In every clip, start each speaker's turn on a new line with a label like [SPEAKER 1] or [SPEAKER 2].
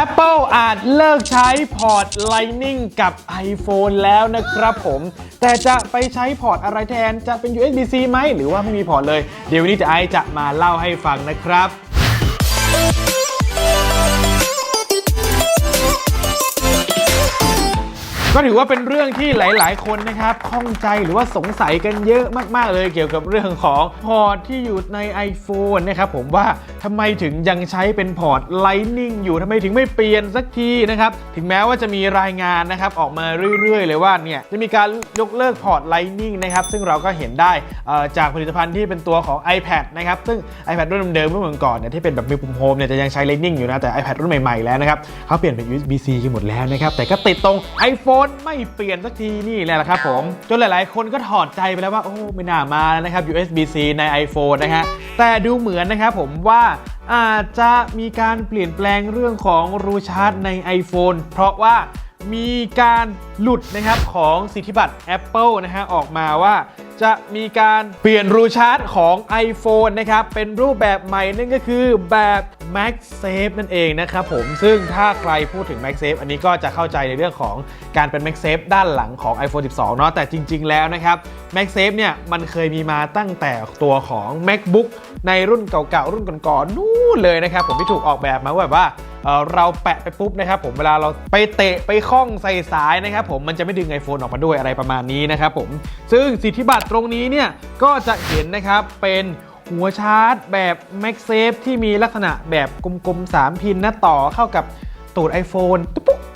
[SPEAKER 1] Apple อาจเลิกใช้พอร์ต Lightning กับ iPhone แล้วนะครับผม แต่จะไปใช้พอร์ตอะไรแทนจะเป็น USB-C ไหม หรือว่าไม่มีพอร์ตเลย เดี๋ยววันนี้จะไอจะมาเล่าให้ฟังนะครับ ก็ถือว่าเป็นเรื่องที่หลาย ๆ คนนะครับข้องใจหรือว่าสงสัยกันเยอะมาก ๆ เลยเกี่ยวกับเรื่องของพอร์ตที่อยู่ใน iPhone นะครับผมว่าทำไมถึงยังใช้เป็นพอร์ต Lightning อยู่ทำไมถึงไม่เปลี่ยนสักทีนะครับถึงแม้ว่าจะมีรายงานนะครับออกมาเรื่อย ๆ เลยว่าเนี่ยจะมีการยกเลิกพอร์ต Lightning นะครับซึ่งเราก็เห็นได้อ่อจากผลิตภัณฑ์ที่เป็นตัวของ iPad นะครับซึ่ง iPad รุ่นเดิมๆรุ่นก่อนเนี่ยที่เป็นแบบมีปุ่มโฮมเนี่ยจะยังใช้ Lightning อยู่นะแต่ iPad รุ่นใหม่ ๆ แล้วนะครับเขาเปลี่ยนเป็น USB-C กันหมดแล้วนะครับแต่ก็ติดตรง iPhone ไม่เปลี่ยนสักทีนี่แหละครับผม จนหลายๆ คนก็ถอดใจไปแล้วว่าโอ้ไม่น่ามาแล้วนะครับ USB-C ใน iPhone นะฮะแต่ดูเหมือนนะครับผมว่าอาจจะมีการเปลี่ยนแปลงเรื่องของรูชาร์จใน iPhone เพราะว่า มีการหลุดนะครับของสิทธิบัตร Apple นะฮะออกมาว่าจะมีการเปลี่ยนรูชาร์จของ iPhone นะครับ เป็นรูปแบบใหม่นั่นก็คือแบบ MagSafe นั่นเองนะครับผมซึ่งถ้าใครพูดถึง MagSafe อันนี้ก็จะเข้าใจในเรื่องของการเป็น MagSafe ด้านหลังของ iPhone 12 เนาะแต่จริง ๆ แล้วนะครับ MagSafe เนี่ยมันเคยมีมาตั้งแต่ตัวของ MacBook ในรุ่นเก่าๆ รุ่นก่อนๆนู่นเลยนะครับผมที่ถูกออกแบบมาว่าแบบว่า เราแปะไปปุ๊บนะครับผมเวลาเราไปเตะไปคล้องใส่สายนะครับผมมันจะไม่ดึง iPhone ออกมาด้วยอะไรประมาณนี้นะครับผมซึ่งสิทธิบัตรตรงนี้เนี่ยก็จะเห็นนะครับเป็นหัวชาร์จแบบ MagSafe ที่มีลักษณะแบบกลมๆ 3 พินนะต่อเข้ากับตูด iPhone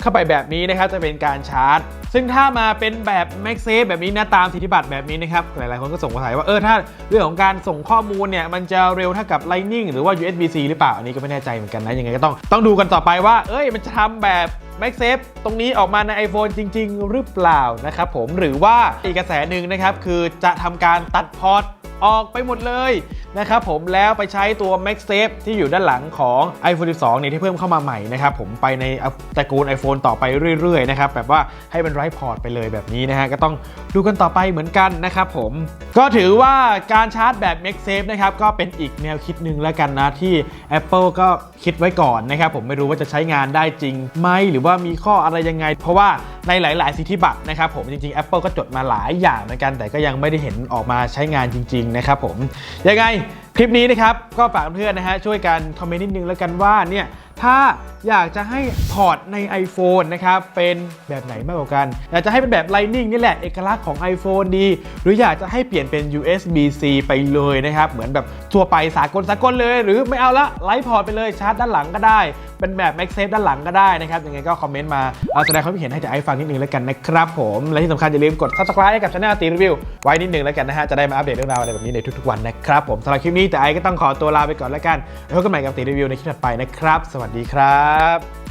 [SPEAKER 1] เข้าไปแบบนี้นะครับจะเป็นการชาร์จ ซึ่งถ้ามาเป็นแบบ MagSafe แบบนี้นะตามสิทธิบัตรแบบนี้นะครับหลายๆคนก็สงสัยว่าเออถ้าเรื่องของการส่งข้อมูลเนี่ยมันจะเร็วเท่ากับ Lightning หรือว่า USB-C หรือเปล่าอันนี้ก็ไม่แน่ใจเหมือนกันนะยังไงก็ต้องต้องดูกันต่อไปว่า เอ้ยมันจะทำแบบ MagSafe ตรงนี้ออกมาใน iPhone จริง ๆ หรือเปล่านะครับผมหรือว่าอีกกระแสหนึ่งนะครับคือจะทำการตัดพอร์ต ออกไปหมดเลยนะครับผมแล้วไปใช้ตัว MagSafe ที่อยู่ด้านหลังของ iPhone 12เนี่ยที่เพิ่มเข้ามาใหม่นะครับผมไปในตระกูล iPhone ต่อไปเรื่อยๆนะครับแบบว่าให้เป็นไร้พอร์ตไปเลยแบบนี้นะฮะก็ต้องดูกันต่อไปเหมือนกันนะครับผม ก็ถือว่าการชาร์จแบบ MagSafe นะครับก็เป็นอีกแนวคิดหนึ่งแล้วกันนะที่ Apple ก็คิดไว้ก่อนนะครับผมไม่รู้ว่าจะใช้งานได้จริงไหมหรือว่ามีข้ออะไรยังไง เพราะว่าในหลาย ๆ สิทธิบัตรนะครับผมจริง ๆ Apple ก็จดมาหลายอย่างเหมือนกัน แต่ก็ยังไม่ได้เห็นออกมาใช้งานจริง ๆ นะครับผมยังไงคลิปนี้นะครับก็ฝากเพื่อนนะฮะช่วยกันคอมเมนต์นิดนึงแล้วกันว่าเนี่ย ถ้าอยากจะให้พอร์ตใน iPhone นะครับเป็นแบบไหนมากกว่ากัน อยากจะให้เป็นแบบ Lightning นี่แหละเอกลักษณ์ของ iPhone ดี หรืออยากจะให้เปลี่ยนเป็น USB-C ไปเลยนะครับเหมือนแบบทั่วไปสากลสากลเลย หรือไม่เอาละไลท์พอร์ตไปเลยชาร์จด้านหลังก็ได้ เป็นแบบ MagSafe ด้านหลังก็ได้นะครับยังไงก็คอมเมนต์มาเอาแสดงความคิดเห็นให้จะไอฟังนิดนึงแล้วกันนะครับผมและที่สำคัญอย่าลืมกด subscribe ให้กับช่องตีรีวิวไว้นิดนึงแล้วกันนะฮะจะได้มาอัปเดตเรื่องราวอะไรแบบนี้ในทุกๆวันนะครับผมสำหรับคลิปนี้แต่ไอก็ต้องขอตัวลาไปก่อนแล้วกันแล้วพบกันใหม่กับตีรีวิวในคลิปถัดไปนะครับสวัสดีครับ